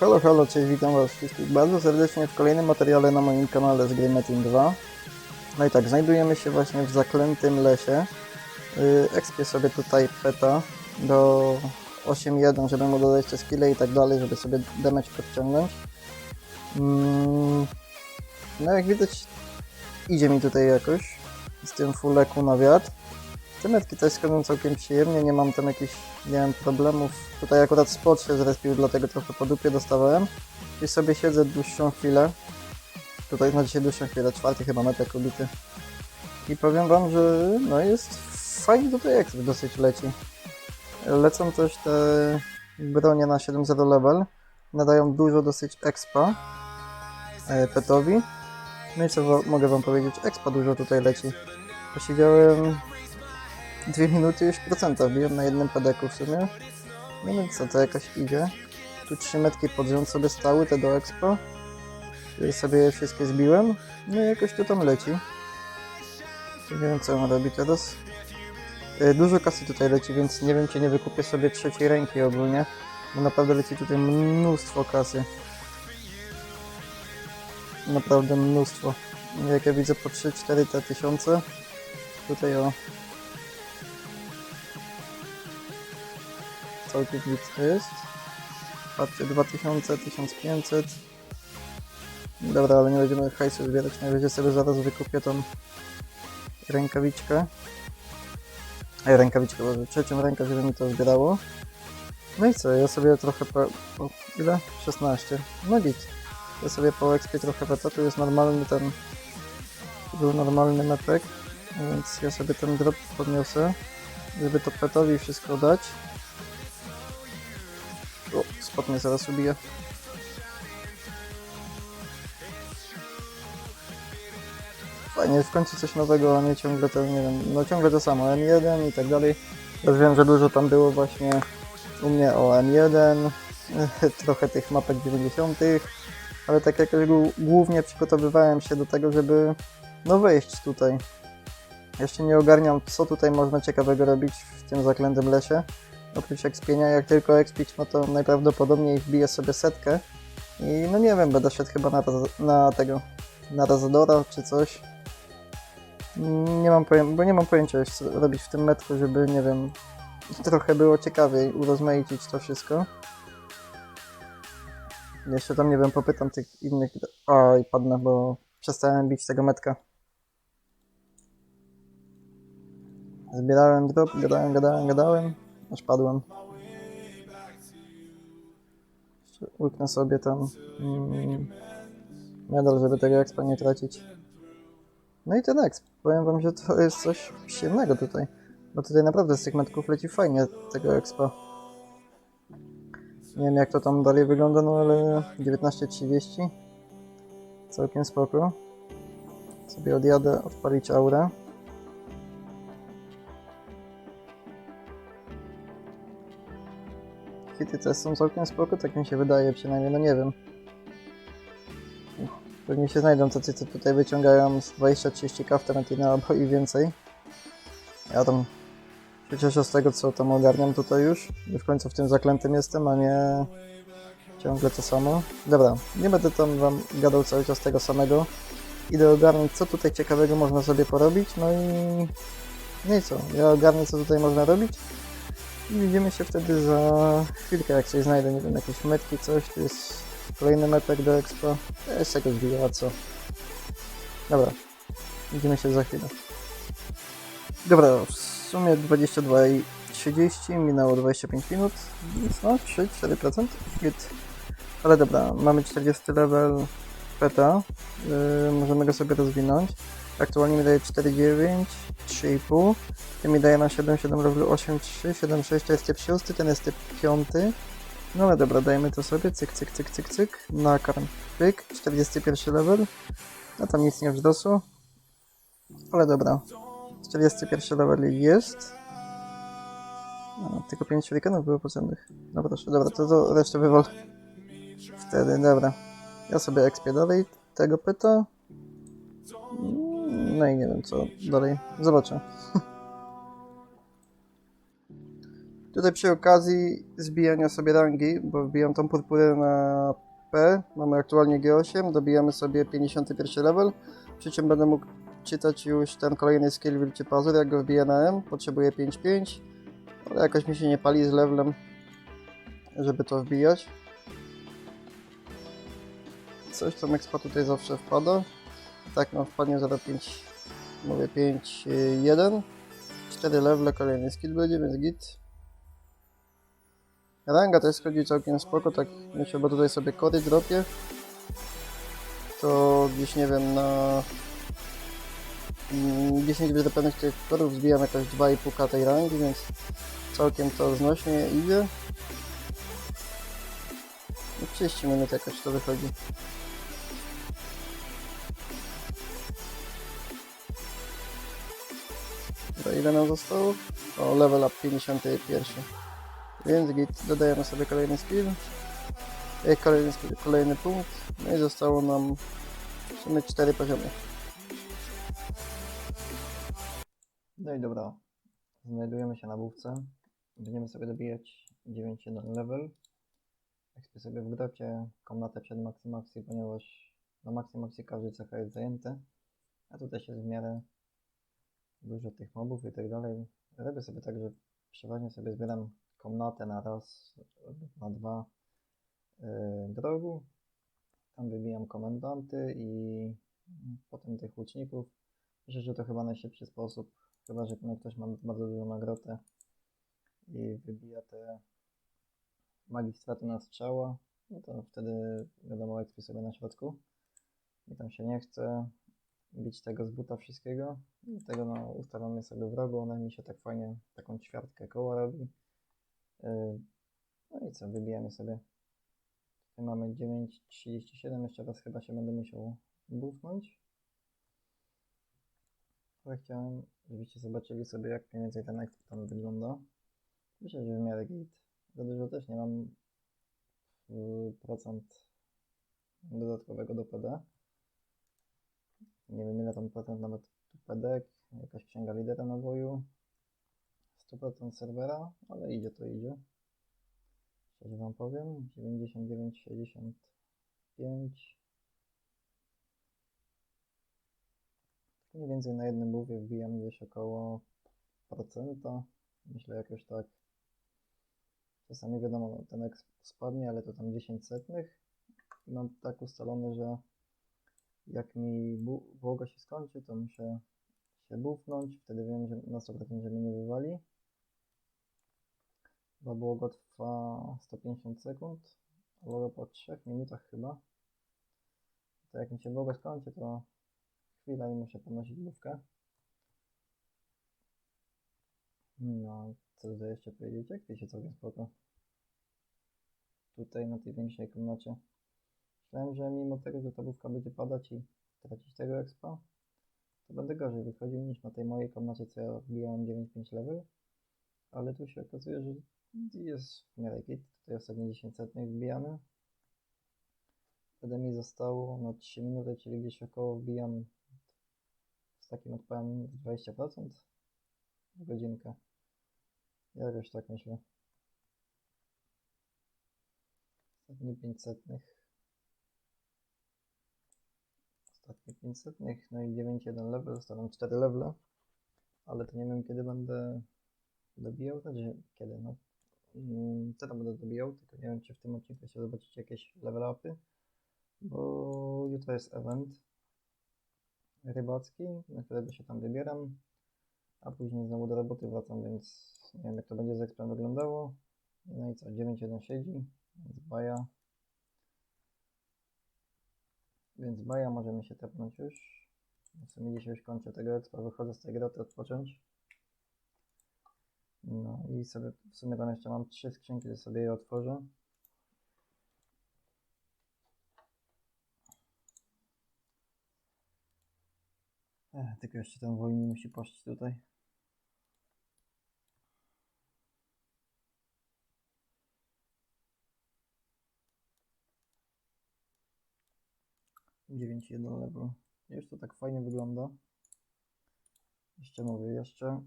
Halo, halo, cześć, witam was wszystkich bardzo serdecznie w kolejnym materiale na moim kanale z Metin 2. No i tak, znajdujemy się właśnie w zaklętym lesie. Yy, Ekspię sobie tutaj peta do 8.1, żeby mu dodać te skille i tak dalej, żeby sobie damage podciągnąć. Mm, no jak widać, idzie mi tutaj jakoś z tym fulleku na wiatr. Te metki też schodzą całkiem przyjemnie, nie mam tam jakichś, nie wiem, problemów. Tutaj akurat spot się zrespił, dlatego trochę po dupie dostawałem. I sobie siedzę dłuższą chwilę. Tutaj znaczy się dłuższą chwilę, czwarty chyba metek ubity. I powiem wam, że no jest fajnie tutaj jak dosyć leci. Lecą też te bronie na 7.0 level. Nadają dużo dosyć expa e, petowi. No i co mogę wam powiedzieć, expa dużo tutaj leci. Posiedziałem dwie minuty już procenta wbiłem na jednym pedeku w sumie. No więc co, to jakaś idzie. Tu trzy metki pod rząd sobie stały, te do expo. I sobie je wszystkie zbiłem. No i jakoś to tam leci. Nie wiem co on robi teraz. E, Dużo kasy tutaj leci, więc nie wiem czy nie wykupię sobie trzeciej ręki ogólnie. Bo naprawdę leci tutaj mnóstwo kasy. Naprawdę mnóstwo. Jak ja widzę po 3-4 te tysiące. Tutaj o całkiem to jest. Patrzcie, 2000, 1500. Dobra, ale nie będziemy hajsu zbierać, najwyżej sobie zaraz wykupię tą rękawiczkę. Ej, rękawiczkę, może trzecią rękę, żeby mi to zbierało. No i co, ja sobie trochę po... po ile? 16. No git. Ja sobie po expie trochę peta, tu jest normalny ten... Był normalny metek, więc ja sobie ten drop podniosę, żeby to petowi wszystko dać. Spot mnie zaraz ubije. Fajnie, w końcu coś nowego, a nie ciągle to, nie wiem, no ciągle to samo, M1 i tak dalej. Już wiem, że dużo tam było właśnie u mnie o M1, trochę tych mapek 90., ale tak głó- głównie przygotowywałem się do tego, żeby no wejść tutaj. Jeszcze nie ogarniam, co tutaj można ciekawego robić w tym zaklętym lesie oprócz ekspienia, jak tylko ekspić, no to najprawdopodobniej wbiję sobie setkę i no nie wiem, będę szedł chyba na, na tego, na Razadora czy coś. Nie mam bo nie mam pojęcia co robić w tym metku, żeby, nie wiem, trochę było ciekawiej, urozmaicić to wszystko. Jeszcze tam, nie wiem, popytam tych innych... Oj, padnę, bo przestałem bić tego metka. Zbierałem drop, gadałem, gadałem, gadałem, aż padłem. Łyknę sobie tam mm, medal, żeby tego expa nie tracić. No i ten exp. Powiem wam, że to jest coś przyjemnego tutaj. Bo tutaj naprawdę z tych metków leci fajnie tego expa. Nie wiem jak to tam dalej wygląda, no ale 19.30 Całkiem spoko. Sobie odjadę odpalić aurę. Hity też są całkiem spoko, tak mi się wydaje przynajmniej, no nie wiem. Pewnie się znajdą tacy, co tutaj wyciągają z 20-30 k w Tarantino albo i więcej. Ja tam się cieszę z tego, co tam ogarniam tutaj już. że W końcu w tym zaklętym jestem, a nie ciągle to samo. Dobra, nie będę tam wam gadał cały czas tego samego. Idę ogarnąć, co tutaj ciekawego można sobie porobić, no i... No i co, ja ogarnę, co tutaj można robić. I widzimy się wtedy za chwilkę, jak coś znajdę, nie wiem, jakieś metki, coś, tu jest kolejny metek do expo, jest jakoś widzę, a co. Dobra, widzimy się za chwilę. Dobra, w sumie 22 i 30, minęło 25 minut, no, 3-4%, git. Ale dobra, mamy 40 level peta, yy, możemy go sobie rozwinąć. Aktualnie mi daje 4,9, 3,5. Ten mi daje na 7,7 levelu 8,3, 7,6 to jest typ 6, ten jest typ 5. No ale dobra, dajmy to sobie, cyk, cyk, cyk, cyk, cyk, nakarm, pyk, 41 level. No tam nic nie wzrosło. Ale dobra, 41 level jest. No, tylko 5 shurikenów było potrzebnych. No proszę, dobra, to, to resztę wywal. Wtedy, dobra. Ja sobie ekspię dalej tego pyta. No i nie wiem co dalej. Zobaczę. Tutaj przy okazji zbijania sobie rangi, bo wbijam tą purpurę na P, mamy aktualnie G8, dobijamy sobie 51 level, przy czym będę mógł czytać już ten kolejny skill Wilczy Pazur, jak go wbiję na M, potrzebuję 5-5, ale jakoś mi się nie pali z levelem, żeby to wbijać. Coś tam expa tutaj zawsze wpada. Tak, no wpadnie 0,5, mówię 5, 1. 4 levele, kolejny skill będzie, więc git. Ranga też schodzi całkiem spoko, tak myślę, bo tutaj sobie kody dropię. To gdzieś nie wiem, na mm, 10 wydopełnionych tych kodów zbijam jakoś 2,5k tej rangi, więc całkiem to znośnie idzie. No 30 minut jakoś to wychodzi. To ile nam zostało? O, level up 51. Więc git, dodajemy sobie kolejny skill. E, Kolejny skill, kolejny punkt. No i zostało nam w sumie 4 poziomy. No i dobra. Znajdujemy się na bówce. Będziemy sobie dobijać 9.1 level. Ekspię sobie w grocie komnatę przed Maximaxi, ponieważ na Maximaxi każdy cecha jest zajęty. A tutaj jest w miarę dużo tych mobów i tak dalej. Robię sobie tak, że przeważnie sobie zbieram komnatę na raz na dwa yy, drogu. Tam wybijam komendanty i potem tych łuczników. Myślę, że to chyba najszybszy sposób, chyba że no, ktoś ma bardzo dużą nagrodę i wybija te magii straty na strzała, no to wtedy wiadomo, ekspie sobie na środku. I tam się nie chce bić tego z buta wszystkiego. Dlatego no, ustawiamy sobie w rogu, ona mi się tak fajnie taką ćwiartkę koła robi. Yy, No i co, wybijamy sobie. Tutaj mamy 9.37, jeszcze raz chyba się będę musiał bufnąć. Ale chciałem, żebyście zobaczyli sobie jak mniej więcej ten ekspert tam wygląda. Myślę, że w miarę git. Za dużo też nie mam procent dodatkowego do PD. Nie wiem ile tam procent nawet tu PD, jakaś księga lidera naboju. 100% serwera, ale idzie to idzie. Szczerze wam powiem, 99, 65. Mniej więcej na jednym buwie wbijam gdzieś około procenta. Myślę jakoś tak. Czasami wiadomo, ten exp spadnie, ale to tam 10 setnych. I mam tak ustalone, że jak mi błogo się skończy, to muszę się bufnąć. Wtedy wiem, że na 100% że mnie nie wywali. Bo błogo trwa 150 sekund, a po 3 minutach chyba. To jak mi się błogo skończy, to chwila i muszę podnosić główkę. No, co tutaj jeszcze powiedzieć? Jak ty się całkiem spoko. Tutaj na tej większej komnacie. Myślałem, że mimo tego, że ta główka będzie padać i tracić tego expa, to będę gorzej wychodził niż na tej mojej komnacie, co ja wbijałem 9-5 level. Ale tu się okazuje, że jest w miarę git. Tutaj ostatnie 10 setnych wbijamy. Wtedy mi zostało no 3 minuty, czyli gdzieś około wbijam z takim odpałem 20% w godzinkę. Jakoś tak myślę. Ostatnie 5 setnych. Ostatnie 5 setnych, no i 9-1 level, zostaną 4 levele. Ale to nie wiem kiedy będę dobijał, znaczy kiedy, no. Mm, Teraz będę dobijał, tylko nie wiem czy w tym odcinku jeszcze zobaczycie jakieś level upy. Bo jutro jest event rybacki, na którego się tam wybieram. A później znowu do roboty wracam, więc nie wiem jak to będzie z ekspem wyglądało. No i co, 9.1 siedzi, więc baja. Więc baja, możemy się tepnąć już. W sumie dzisiaj już kończę tego expa, wychodzę z tej groty odpocząć. No i sobie, w sumie tam jeszcze mam trzy skrzynki, to sobie je otworzę. Ech, tylko jeszcze ten wojny musi poszć tutaj. Dziewięć jeden level. Już to tak fajnie wygląda. Jeszcze mówię, jeszcze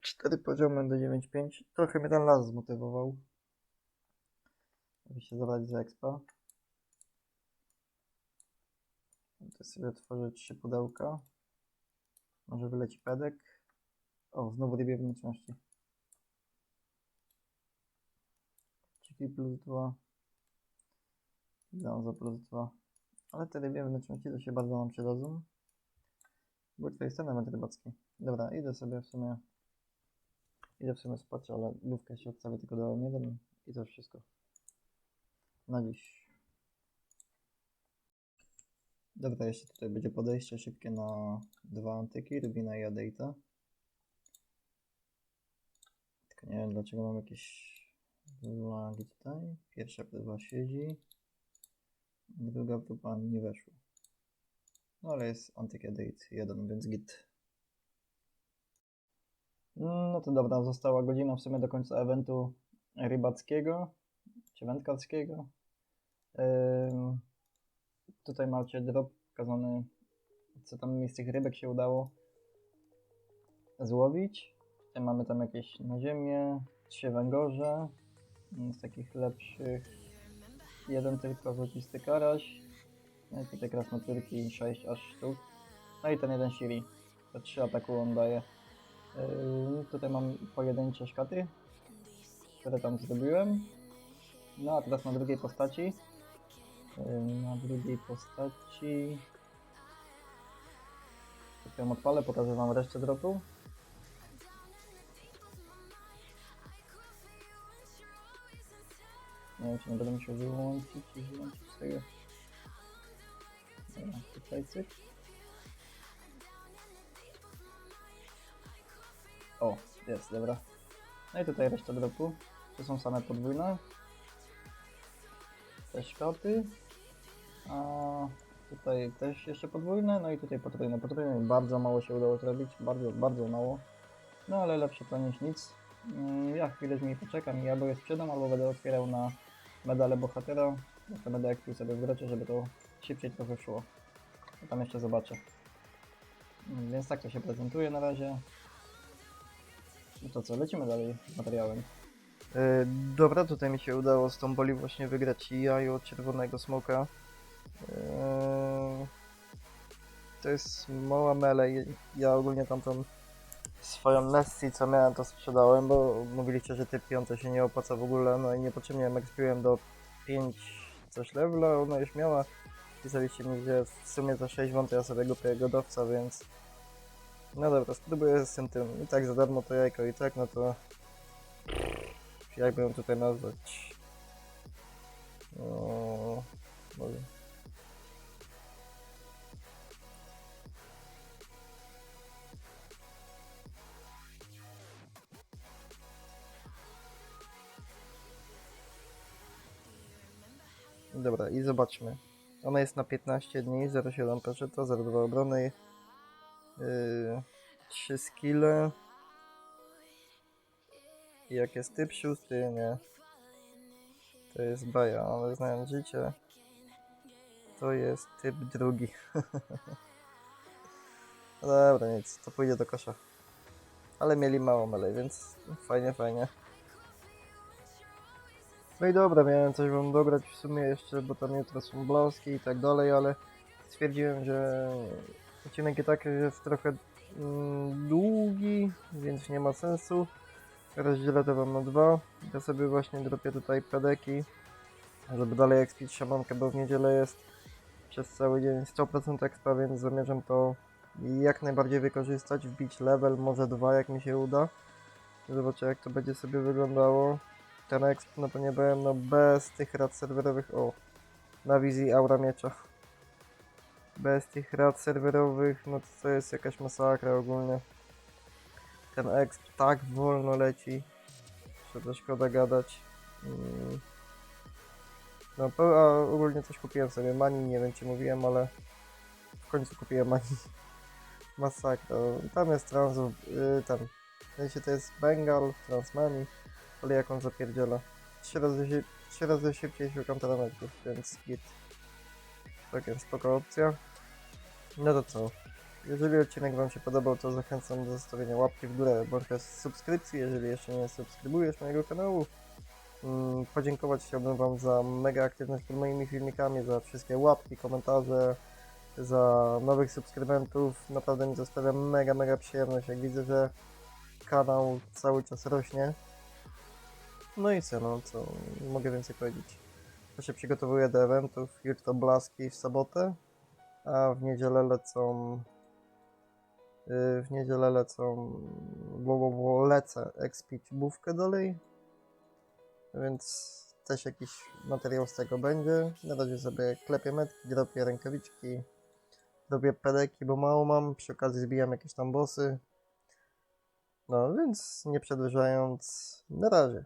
Cztery poziomy do 9.5. Trochę mnie ten las zmotywował. Żeby się zabrać za expa. To sobie otworzę trzy pudełka. Może wyleci pedek. O, znowu rybie wnętrzności. Ciki plus 2. Gonzo plus 2. Ale te rybie wnętrzności to się bardzo nam przydadzą. Bo tutaj element rybacki. Dobra, idę sobie w sumie. Idę w sumie spać, ale lówkę się odstawię tylko do M1 i to wszystko. Na dziś. Dobra, jeszcze tutaj będzie podejście szybkie na dwa antyki, Rubina i Adeita. Tylko nie wiem dlaczego mam jakieś lagi tutaj. Pierwsza próba siedzi. Druga próba nie weszła. No ale jest antyk Adate 1, więc git. No to dobra, została godzina w sumie do końca eventu rybackiego, czy wędkarskiego. Tutaj macie drop pokazany, co tam z tych rybek się udało złowić. Tutaj mamy tam jakieś na ziemię, trzy węgorze, mm, z takich lepszych jeden tylko złocisty karaś, no i tutaj krasnotyrki 6 aż sztuk, no i ten jeden shiri, to 3 ataku on daje. Yy, tutaj mam pojedyncze szkaty, które tam zrobiłem. No a teraz na drugiej postaci. Yy, na drugiej postaci. Tutaj odpalę, pokażę wam resztę dropu. Nie wiem, czy nie będę musiał wyłączyć i wyłączyć sobie. Dobra, tutaj cyk. O, jest, dobra. No i tutaj reszta dropu. To są same podwójne. Te szkoty. A tutaj też jeszcze podwójne, no i tutaj potrójne. Potrójne bardzo mało się udało zrobić, bardzo, bardzo mało. No ale lepsze to niż nic. Mm, Ja chwilę z nimi poczekam i albo je sprzedam, albo będę otwierał na medale bohatera. No to będę sobie w żeby to szybciej trochę szło. No tam jeszcze zobaczę. Mm, Więc tak to się prezentuje na razie. No to co, lecimy dalej z materiałem. E, dobra, tutaj mi się udało z tą boli właśnie wygrać jajo czerwonego smoka. E, to jest mała melee. Ja ogólnie tamtą swoją Nessie, co miałem, to sprzedałem, bo mówiliście, że typ 5 się nie opłaca w ogóle, no i niepotrzebnie expiłem do 5 coś levela, ona już miała. Pisaliście mi, że w sumie za 6 wąt ja sobie kupię godowca, więc no dobra, spróbuję z tym tym. I tak za darmo to jajko i tak, no to... Jakby ją tutaj nazwać? Dobra, i zobaczmy. Ona jest na 15 dni, 0,7 peszeta, 0,2 obrony, Yy, 3 skille. I jak jest typ szósty, nie. To jest baja, ale znając życie, to jest typ drugi. Dobra, nic, to pójdzie do kosza. Ale mieli mało melee, więc fajnie, fajnie. No i dobra, miałem coś wam dograć w sumie jeszcze, bo tam jutro są blaski i tak dalej, ale stwierdziłem, że odcinek i tak jest trochę mm, długi, więc nie ma sensu. Rozdzielę to wam na dwa. Ja sobie właśnie dropię tutaj pedeki, żeby dalej expić szamankę, bo w niedzielę jest przez cały dzień 100% expa, więc zamierzam to jak najbardziej wykorzystać, wbić level, może dwa jak mi się uda. Zobaczę jak to będzie sobie wyglądało. Ten exp, no to nie byłem, no bez tych rad serwerowych, o, na wizji aura miecza bez tych rad serwerowych, no to to jest jakaś masakra ogólnie. Ten exp tak wolno leci, że to szkoda gadać. Mm. No a ogólnie coś kupiłem sobie mani, nie wiem czy mówiłem, ale w końcu kupiłem mani. Masakra. Tam jest trans, yy, tam. W sensie to jest Bengal, Transmani, ale jak on zapierdziela. Trzy razy, trzy razy szybciej szukam telemetrów, więc git. Tak jest spoko opcja. No to co? Jeżeli odcinek Wam się podobał, to zachęcam do zostawienia łapki w górę bądź też subskrypcji, jeżeli jeszcze nie subskrybujesz mojego kanału. Mm, Podziękować chciałbym Wam za mega aktywność pod moimi filmikami, za wszystkie łapki, komentarze, za nowych subskrybentów. Naprawdę mi to sprawia mega, mega przyjemność, jak widzę, że kanał cały czas rośnie. No i co, no co mogę więcej powiedzieć. To się przygotowuję do eventów, jutro blaski w sobotę, a w niedzielę lecą yy, w niedzielę lecą bo, bo, bo lecę expić bówkę dalej, więc też jakiś materiał z tego będzie. Na razie sobie klepię metki, dropię rękawiczki, robię pedeki, bo mało mam, przy okazji zbijam jakieś tam bossy. No więc nie przedłużając, na razie.